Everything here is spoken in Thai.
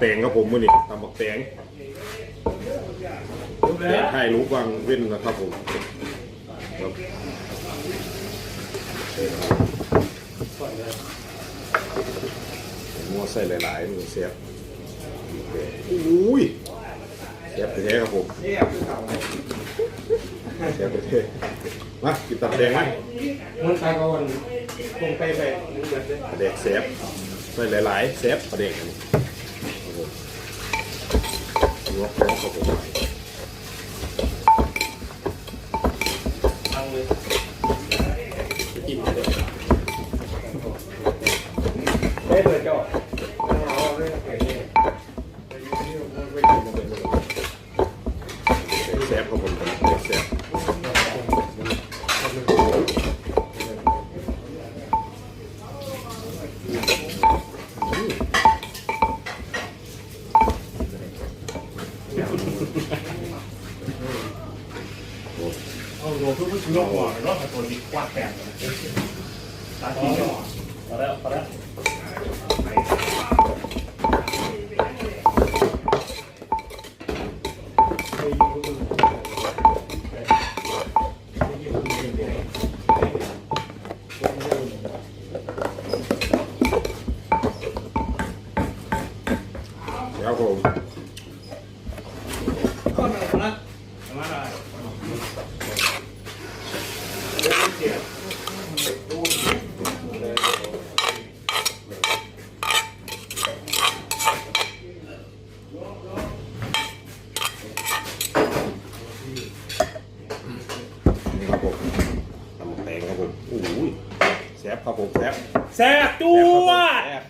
แตงครับผมมื้อนี้ตำบักแตงแตงให้ลูกวังเว้นนะครับผมครับมัวใส่หลายๆมันเสียบอุ้ยเสียบแท้ๆครับผมเสียบแท้ๆมากินตับแดงไหมมันใครก็วันคงไปไปปลาเด็กเซฟใส่หลายๆเซฟปลาเด็กอันนี้ครับผม ยกยกครับผมตั้งเลยกินเลยได้เปิดจอเอาเรื่องเกี่ยวกับ เซฟครับผมเด็กเซฟโอ้ เอาโลเพื่อเพื่อชิโร่หัวรอบตัวนี้กว้างแปดตาทีจ่อพอแล้วพอแล้ว ครับผม ก็หนึ่งนะมาได้ นี่ ครับผมตำแตงครับผมโอ้ยแซฟครับผมแซฟแซ่บจ้วด แซ่บ